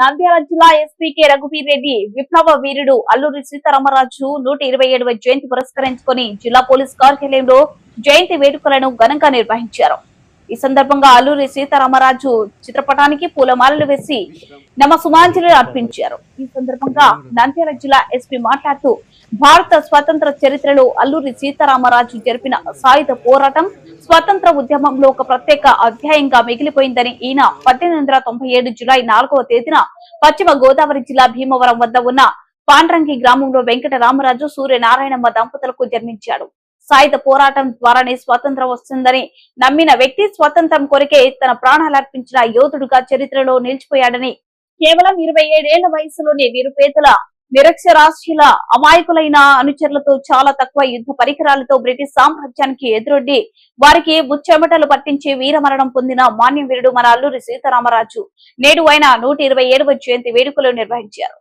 నంద్యాల జిల్లా SP K రఘువీర్ Reddy విప్లవ వీరుడు అల్లూరి సీతారామరాజు నూట ఇరవై ఏడవ జయంతి పురస్కరించుకొని జిల్లా పోలీస్ కార్యాలయంలో జయంతి వేడుకలను ఘనంగా నిర్వహించారు. ఈ సందర్భంగా అల్లూరి సీతారామరాజు చిత్రపటానికి పూలమాలలు వేసి నమ సుమాంజలి అర్పించారు. ఈ సందర్భంగా నంద్యాల జిల్లా ఎస్పీ మాట్లాడుతూ భారత స్వాతంత్ర చరిత్రలో అల్లూరి సీతారామరాజు జరిపిన సాయుధ పోరాటం స్వాతంత్ర ఉద్యమంలో ఒక ప్రత్యేక అధ్యాయంగా మిగిలిపోయిందని ఈయన పద్దెనిమిది వందల తొంభై ఏడు జులై నాలుగవ తేదీన పశ్చిమ గోదావరి జిల్లా భీమవరం వద్ద ఉన్న పాండ్రంగి గ్రామంలో వెంకట రామరాజు సూర్యనారాయణమ్మ దంపతులకు జన్మించాడు. సాయుధ పోరాటం ద్వారానే స్వాతంత్రం వస్తుందని నమ్మిన వ్యక్తి స్వాతంత్రం కొరకే తన ప్రాణాలర్పించిన యోధుడుగా చరిత్రలో నిలిచిపోయాడని కేవలం ఇరవై ఏడేళ్ళ వయసులోనే నిరుపేదల నిరక్షరాస్యుల అమాయకులైన అనుచరులతో చాలా తక్కువ యుద్ధ పరికరాలతో బ్రిటిష్ సామ్రాజ్యానికి ఎదురొడ్డి వారికి ముచ్చెమటలు పట్టించి వీరమరణం పొందిన మాన్య వీరుడు మరాల్లూరి సీతారామరాజు నేడు ఆయన నూట ఇరవై ఏడవ జయంతి వేడుకలు నిర్వహించారు.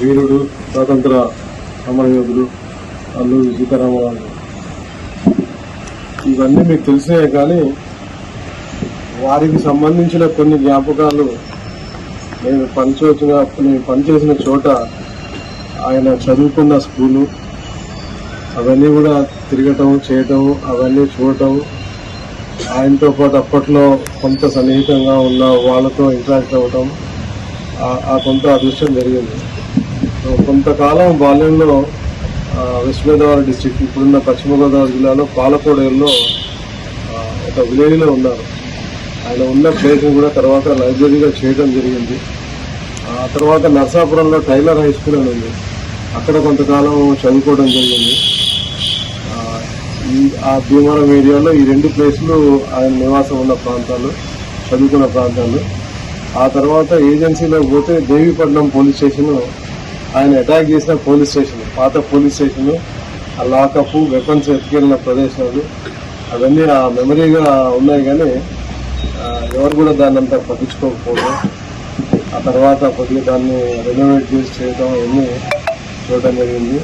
వీరుడు స్వాతంత్ర సమరయోధుడు అల్లూరి సీతారామరాజు. ఇవన్నీ మీకు తెలిసినాయి కానీ వారికి సంబంధించిన కొన్ని జ్ఞాపకాలు నేను పనిచేసిన నేను పనిచేసిన చోట ఆయన చదువుకున్న స్కూలు అవన్నీ కూడా తిరగటం చేయటం అవన్నీ చూడటం ఆయనతో పాటు అప్పట్లో కొంత సన్నిహితంగా ఉన్న వాళ్ళతో ఇంటరాక్ట్ అవ్వటం ఆ- కొంత అదృష్టం జరిగింది. కొంతకాలం బాల్యంలో వెస్ట్ గోదావరి డిస్టిక్ ఇప్పుడున్న పశ్చిమ గోదావరి జిల్లాలో పాలకోడేరులో ఒక విలేజ్లో ఉన్నారు. ఆయన ఉన్న ప్లేస్ని కూడా తర్వాత లైబ్రరీగా చేయడం జరిగింది. ఆ తర్వాత నర్సాపురంలో టైలర్ హై స్కూల్ అని ఉంది. అక్కడ కొంతకాలం చదువుకోవడం జరిగింది. ఆ, ఈ ఆ భీమవరం ఏరియాలో ఈ రెండు ప్లేసులు ఆయన నివాసం ఉన్న ప్రాంతాలు చదువుకున్న ప్రాంతాలు. ఆ తర్వాత ఏజెన్సీలో పోతే దేవీపట్నం పోలీస్ స్టేషను ఆయన అటాక్ చేసిన పోలీస్ స్టేషన్ పాత పోలీస్ స్టేషను ఆ లాకప్ వెపన్స్ ఎత్తుకెళ్ళిన ప్రదేశాలు అవన్నీ ఆ మెమరీగా ఉన్నాయి కానీ ఎవరు కూడా దాన్ని అంతా పట్టించుకోకపోవడం ఆ తర్వాత కొద్దిగా దాన్ని రెనోవేట్ చేసి చేయడం అవన్నీ చూడటం జరిగింది.